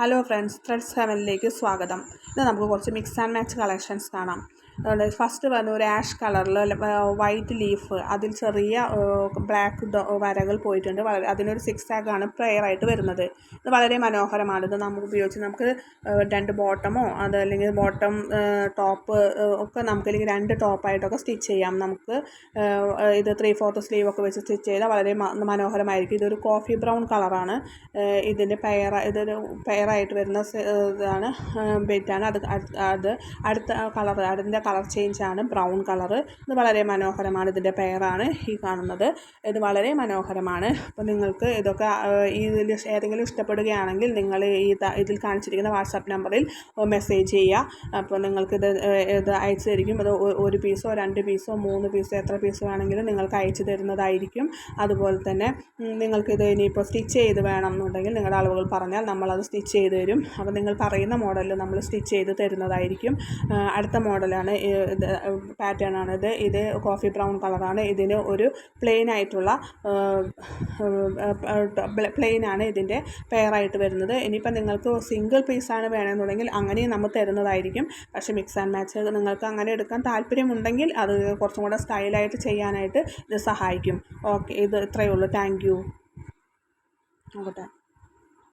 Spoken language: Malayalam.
ഹലോ ഫ്രണ്ട്സ് ത്രെഡ്സ് ഹെവനിലേക്ക് സ്വാഗതം. ഇത് നമുക്ക് കുറച്ച് മിക്സ് ആൻഡ് മാച്ച് കളക്ഷൻസ് കാണാം. അതുകൊണ്ട് ഫസ്റ്റ് വന്ന് ഒരു ആഷ് കളറിൽ വൈറ്റ് ലീഫ് അതിൽ ചെറിയ ബ്ലാക്ക് വരകൾ പോയിട്ടുണ്ട്. വളരെ അതിനൊരു സിക്സ് ആഗാണ് പ്രെയറായിട്ട് വരുന്നത്. ഇത് വളരെ മനോഹരമാണ്. ഇത് നമുക്ക് ഉപയോഗിച്ച് നമുക്ക് രണ്ട് ബോട്ടമോ അത് അല്ലെങ്കിൽ ബോട്ടം ടോപ്പ് ഒക്കെ നമുക്ക് അല്ലെങ്കിൽ രണ്ട് ടോപ്പായിട്ടൊക്കെ സ്റ്റിച്ച് ചെയ്യാം. നമുക്ക് ഇത് ത്രീ ഫോർത്ത് സ്ലീവ് ഒക്കെ വെച്ച് സ്റ്റിച്ച് ചെയ്താൽ വളരെ മനോഹരമായിരിക്കും. ഇതൊരു കോഫി ബ്രൗൺ കളറാണ് ഇതിന്റെ പെയർ ഇതൊരു പെയറായിട്ട് വരുന്ന ഇതാണ് ബെറ്റാണ് അത് അത് അടുത്ത കളർ അതിന്റെ കളർ ആണ്. Brown colour. ഇത് വളരെ മനോഹരമാണ്. ഇതിന്റെ പെയറാണ് ഈ കാണുന്നത്. ഇത് വളരെ മനോഹരമാണ്. അപ്പോൾ നിങ്ങൾക്ക് ഇതൊക്കെ ഇതിൽ ഏതെങ്കിലും ഇഷ്ടപ്പെടുകയാണെങ്കിൽ നിങ്ങൾ ഈ ഇതിൽ കാണിച്ചിരിക്കുന്ന വാട്സാപ്പ് നമ്പറിൽ മെസ്സേജ് ചെയ്യുക. അപ്പോൾ നിങ്ങൾക്കിത് ഇത് അയച്ചു തരിക്കും അത് ഒരു പീസോ രണ്ട് പീസോ മൂന്ന് പീസോ എത്ര പീസോ ആണെങ്കിലും നിങ്ങൾക്ക് അയച്ചു തരുന്നതായിരിക്കും. അതുപോലെ തന്നെ നിങ്ങൾക്കിത് ഇനിയിപ്പോൾ സ്റ്റിച്ച് ചെയ്ത് വേണം എന്നുണ്ടെങ്കിൽ നിങ്ങളുടെ അളവുകൾ പറഞ്ഞാൽ നമ്മളത് സ്റ്റിച്ച് ചെയ്ത് തരും. അപ്പോൾ നിങ്ങൾ പറയുന്ന മോഡലിൽ നമ്മൾ സ്റ്റിച്ച് ചെയ്ത് തരുന്നതായിരിക്കും. അടുത്ത മോഡലാണ് പാറ്റേൺ ആണിത് ഇത് കോഫി ബ്രൗൺ കളറാണ് ഇതിന് ഒരു പ്ലെയിൻ ആയിട്ടുള്ള പ്ലെയിനാണ് ഇതിന്റെ പെയറായിട്ട് വരുന്നത്. ഇനിയിപ്പോൾ നിങ്ങൾക്ക് സിംഗിൾ പീസാണ് വേണമെന്നുണ്ടെങ്കിൽ അങ്ങനെയും നമ്മൾ തരുന്നതായിരിക്കും. പക്ഷേ മിക്സ് ആൻഡ് മാച്ച് നിങ്ങൾക്ക് അങ്ങനെ എടുക്കാൻ താല്പര്യമുണ്ടെങ്കിൽ അത് കുറച്ചും കൂടെ സ്റ്റൈലായിട്ട് ചെയ്യാനായിട്ട് ഇത് സഹായിക്കും. ഓക്കെ ഇത് ഇത്രയേ ഉള്ളൂ. Thank you. നോക്കട്ടെ.